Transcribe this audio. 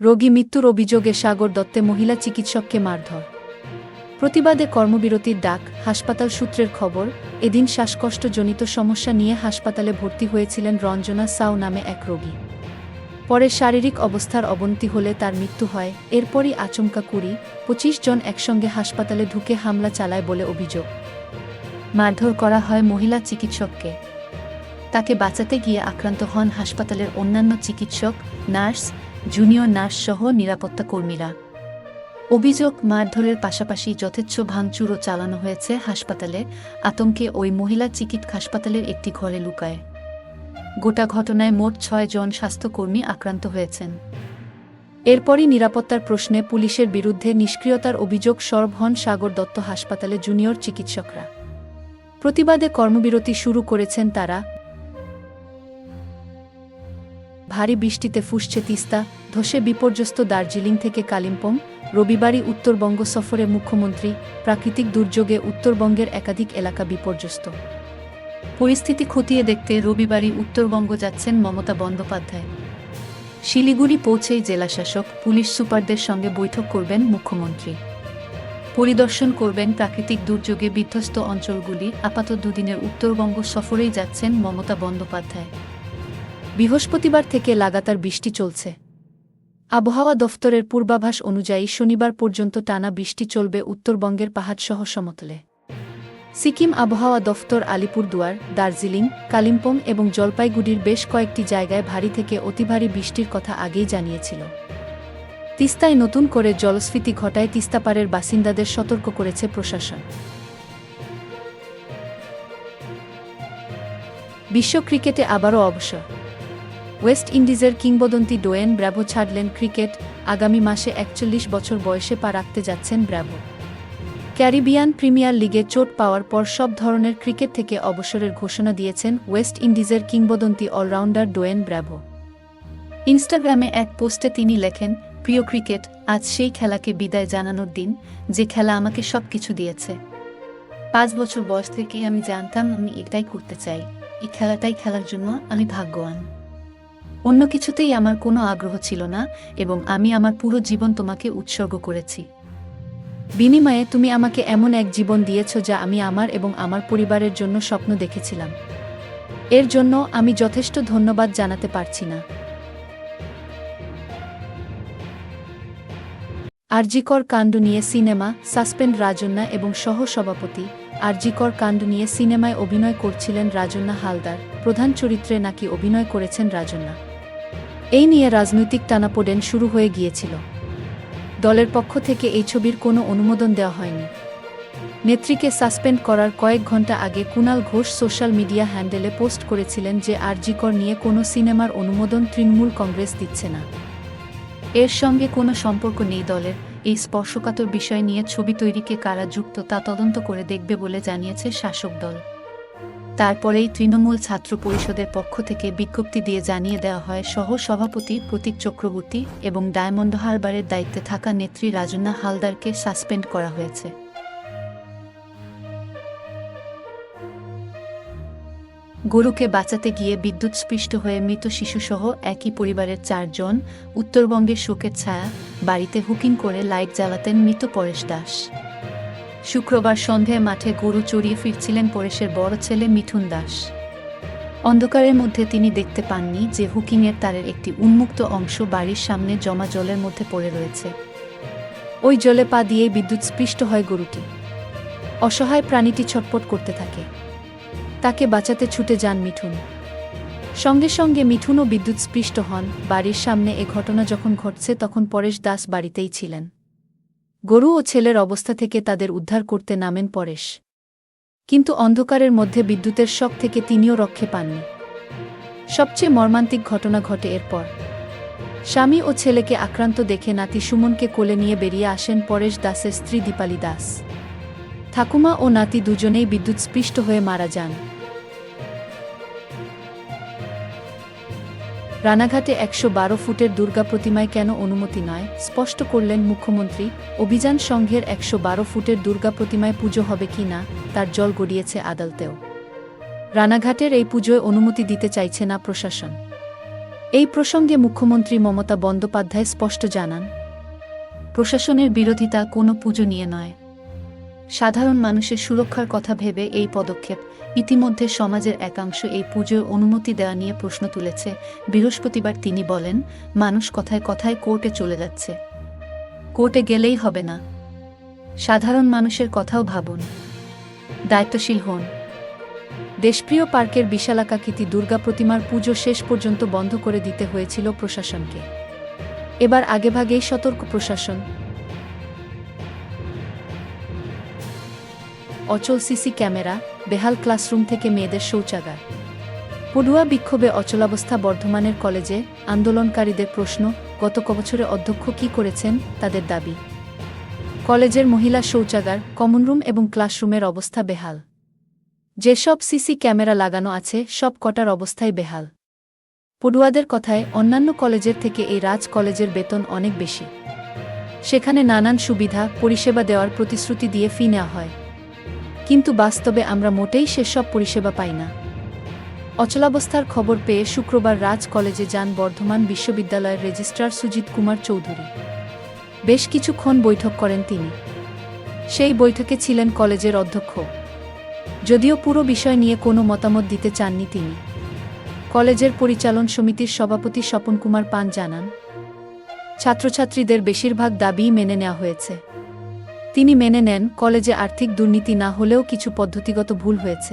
রোগী মৃত্যুর অভিযোগে সাগর দত্তে মহিলা চিকিৎসককে মারধর। প্রতিবাদে কর্মবিরতির ডাক, হাসপাতাল সূত্রের খবর, এদিন শ্বাসকষ্টজনিত সমস্যা নিয়ে হাসপাতালে ভর্তি হয়েছিলেন রঞ্জনা সাউ নামে এক রোগী। পরে শারীরিক অবস্থার অবনতি হলে তার মৃত্যু হয়, এরপরই আচমকা কুড়ি, পঁচিশ জন একসঙ্গে হাসপাতালে ঢুকে হামলা চালায় বলে অভিযোগ। মারধর করা হয় মহিলা চিকিৎসককে। তাকে বাঁচাতে গিয়ে আক্রান্ত হন হাসপাতালের অন্যান্য চিকিৎসক, নার্স জুনিয়র নার্স সহ নিরাপত্তা কর্মীরা। অভিযোগ মারধরের পাশাপাশি যথেচ্ছ ভাঙচুরও চালানো হয়েছে হাসপাতালে, আতঙ্কে ওই মহিলা চিকিৎ হাসপাতালের একটি ঘরে লুকায়। গোটা ঘটনায় মোট ছয় জন স্বাস্থ্যকর্মী আক্রান্ত হয়েছেন। এরপরই নিরাপত্তার প্রশ্নে পুলিশের বিরুদ্ধে নিষ্ক্রিয়তার অভিযোগ সরব হন সাগর দত্ত হাসপাতালে জুনিয়র চিকিৎসকরা। প্রতিবাদে কর্মবিরতি শুরু করেছেন তারা ভারী বৃষ্টিতে ফুসছে তিস্তা, ধসে বিপর্যস্ত দার্জিলিং থেকে কালিম্পং, রবিবারই উত্তরবঙ্গ সফরে মুখ্যমন্ত্রী, প্রাকৃতিক দুর্যোগে উত্তরবঙ্গের একাধিক এলাকা বিপর্যস্ত। পরিস্থিতি খতিয়ে দেখতে রবিবারই উত্তরবঙ্গ যাচ্ছেন মমতা বন্দ্যোপাধ্যায়। শিলিগুড়ি পৌঁছেই জেলাশাসক পুলিশ সুপারদের সঙ্গে বৈঠক করবেন মুখ্যমন্ত্রী। পরিদর্শন করবেন প্রাকৃতিক দুর্যোগে বিধ্বস্ত অঞ্চলগুলি আপাতত দুদিনের উত্তরবঙ্গ সফরেই যাচ্ছেন মমতা বন্দ্যোপাধ্যায়। বৃহস্পতিবার থেকে লাগাতার বৃষ্টি চলছে। আবহাওয়া দফতরের পূর্বাভাস অনুযায়ী শনিবার পর্যন্ত টানা বৃষ্টি চলবে উত্তরবঙ্গের পাহাড়সহ সমতলে। সিকিম আবহাওয়া দফতর আলিপুরদুয়ার, দার্জিলিং, কালিম্পং এবং জলপাইগুড়ির বেশ কয়েকটি জায়গায় ভারী থেকে অতি ভারী বৃষ্টির কথা আগেই জানিয়েছিল। তিস্তায় নতুন করে জলস্ফীতি ঘটায় তিস্তাপাড়ের বাসিন্দাদের সতর্ক করেছে প্রশাসন। বিশ্ব ক্রিকেটে আবারও অবসর। ওয়েস্ট ইন্ডিজের কিংবদন্তি ডোয়েন ব্র্যাভো ছাড়লেন ক্রিকেট। আগামী মাসে একচল্লিশ বছর বয়সে পা রাখতে যাচ্ছেন ব্র্যাভো। ক্যারিবিয়ান প্রিমিয়ার লিগে চোট পাওয়ার পর সব ধরনের ক্রিকেট থেকে অবসরের ঘোষণা দিয়েছেন ওয়েস্ট ইন্ডিজের কিংবদন্তি অলরাউন্ডার ডোয়েন ব্র্যাভো। ইনস্টাগ্রামে এক পোস্টে তিনি লেখেন, প্রিয় ক্রিকেট, আজ সেই খেলাকে বিদায় জানানোর দিন, যে খেলা আমাকে সব কিছু দিয়েছে। পাঁচ বছর বয়স থেকে আমি জানতাম আমি এটাই করতে চাই। এই খেলাটাই খেলার জন্য আমি ভাগ্যবান। অন্য কিছুতেই আমার কোনো আগ্রহ ছিল না এবং আমি আমার পুরো জীবন তোমাকে উৎসর্গ করেছি। বিনিময়ে তুমি আমাকে এমন এক জীবন দিয়েছ যা আমি আমার এবং আমার পরিবারের জন্য স্বপ্ন দেখেছিলাম। এর জন্য আমি যথেষ্ট ধন্যবাদ জানাতে পারছি না। আরজিকর কাণ্ড নিয়ে সিনেমা, সাসপেন্ড রাজন্যা এবং সহ সভাপতি আরজিকর কাণ্ড নিয়ে সিনেমায় অভিনয় করছিলেন রাজন্যা হালদার। প্রধান চরিত্রে নাকি অভিনয় করেছেন রাজন্যা। এই নিয়ে রাজনৈতিক টানাপোড়েন শুরু হয়ে গিয়েছিল। দলের পক্ষ থেকে এই ছবির কোনো অনুমোদন দেওয়া হয়নি। নেত্রীকে সাসপেন্ড করার কয়েক ঘণ্টা আগে কুনাল ঘোষ সোশ্যাল মিডিয়া হ্যান্ডেলে পোস্ট করেছিলেন যে আরজিকর নিয়ে কোনো সিনেমার অনুমোদন তৃণমূল কংগ্রেস দিচ্ছে না। এর সঙ্গে কোনো সম্পর্ক নেই দলের। এই স্পর্শকাতর বিষয় নিয়ে ছবি তৈরিকে কারা যুক্ত তা তদন্ত করে দেখবে বলে জানিয়েছে শাসক দল। তারপরেই তৃণমূল ছাত্র পরিষদের পক্ষ থেকে বিজ্ঞপ্তি দিয়ে জানিয়ে দেওয়া হয় সহ সভাপতি প্রতীক চক্রবর্তী এবং ডায়মন্ড হারবারের দায়িত্বে থাকা নেত্রী রাজন্না হালদারকে সাসপেন্ড করা হয়েছে। গরুকে বাঁচাতে গিয়ে বিদ্যুৎস্পৃষ্ট হয়ে মৃত শিশুসহ একই পরিবারের চারজন, উত্তরবঙ্গের শোকের ছায়া, বাড়িতে হুকিং করে লাইট জ্বালাতেন মৃত পরেশ দাস। শুক্রবার সন্ধ্যায় মাঠে গরু চড়িয়ে ফিরছিলেন পরেশের বড় ছেলে মিঠুন দাস। অন্ধকারের মধ্যে তিনি দেখতে পাননি যে হুকিংয়ের তারের একটি উন্মুক্ত অংশ বাড়ির সামনে জমা জলের মধ্যে পড়ে রয়েছে। ওই জলে পা দিয়েই বিদ্যুৎস্পৃষ্ট হয় গরুটি। অসহায় প্রাণীটি ছটপট করতে থাকে। তাকে বাঁচাতে ছুটে যান মিঠুন। সঙ্গে সঙ্গে মিঠুনও বিদ্যুৎস্পৃষ্ট হন। বাড়ির সামনে এ ঘটনা যখন ঘটছে, তখন পরেশ দাস বাড়িতেই ছিলেন। গরু ও ছেলের অবস্থা থেকে তাদের উদ্ধার করতে নামেন পরেশ। কিন্তু অন্ধকারের মধ্যে বিদ্যুতের শখ থেকে তিনিও রক্ষে পাননি। সবচেয়ে মর্মান্তিক ঘটনা ঘটে এরপর। স্বামী ও ছেলেকে আক্রান্ত দেখে নাতি সুমনকে কোলে নিয়ে বেরিয়ে আসেন পরেশ দাসের স্ত্রী দীপালি দাস। ঠাকুমা ও নাতি দুজনেই বিদ্যুৎস্পৃষ্ট হয়ে মারা যান। রানাঘাটে একশো বারো ফুটের দুর্গা প্রতিমায় কেন অনুমতি নয়, স্পষ্ট করলেন মুখ্যমন্ত্রী, অভিযান সংঘের একশো বারো ফুটের দুর্গা প্রতিমায় পুজো হবে কি না, তার জল গড়িয়েছে আদালতেও। রানাঘাটের এই পুজোয় অনুমতি দিতে চাইছে না প্রশাসন। এই প্রসঙ্গে মুখ্যমন্ত্রী মমতা বন্দ্যোপাধ্যায় স্পষ্ট জানান, প্রশাসনের বিরোধিতা কোনো পুজো নিয়ে নয়। সাধারণ মানুষের সুরক্ষার কথা ভেবে এই পদক্ষেপ ইতিমধ্যে সমাজের একাংশ এই পুজোর অনুমতি দেওয়া নিয়ে প্রশ্ন তুলেছে। বৃহস্পতিবার তিনি বলেন, মানুষ কথায় কথায় কোর্টে চলে যাচ্ছে। কোর্টে গেলেই হবে না। সাধারণ মানুষের কথাও ভাবুন। দায়িত্বশীল হন। দেশপ্রিয় পার্কের বিশালাকাকৃতি দুর্গা প্রতিমার পুজো শেষ পর্যন্ত বন্ধ করে দিতে হয়েছিল প্রশাসনকে। এবার আগেভাগেই সতর্ক প্রশাসন। অচল সিসি ক্যামেরা বেহাল ক্লাসরুম থেকে মেয়েদের শৌচাগার। পড়ুয়া বিক্ষোভে অচলাবস্থা বর্ধমানের কলেজে আন্দোলনকারীদের প্রশ্ন, গত কবছরে অধ্যক্ষ কি করেছেন তাদের দাবি। কলেজের মহিলা শৌচাগার কমনরুম এবং ক্লাসরুমের অবস্থা বেহাল। যেসব সিসি ক্যামেরা লাগানো আছে, সব কটার অবস্থায় বেহাল। পড়ুয়াদের কথায়, অন্যান্য কলেজের থেকে এই রাজ কলেজের বেতন অনেক বেশি। সেখানে নানান সুবিধা, পরিষেবা দেওয়ার প্রতিশ্রুতি দিয়ে ফি নেওয়া হয়। কিন্তু বাস্তবে আমরা মোটেই সেসব পরিষেবা পাই না। অচলাবস্থার খবর পেয়ে শুক্রবার রাজ কলেজে যান বর্ধমান বিশ্ববিদ্যালয়ের রেজিস্ট্রার সুজিত কুমার চৌধুরী। বেশ কিছুক্ষণ বৈঠক করেন তিনি। সেই বৈঠকে ছিলেন কলেজের অধ্যক্ষ। যদিও পুরো বিষয় নিয়ে কোনো মতামত দিতে চাননি তিনি। কলেজের পরিচালন সমিতির সভাপতি স্বপন কুমার পান জানান, ছাত্রছাত্রীদের বেশিরভাগ দাবিই মেনে নেওয়া হয়েছে। তিনি মেনে নেন কলেজে আর্থিক দুর্নীতি না হলেও কিছু পদ্ধতিগত ভুল হয়েছে।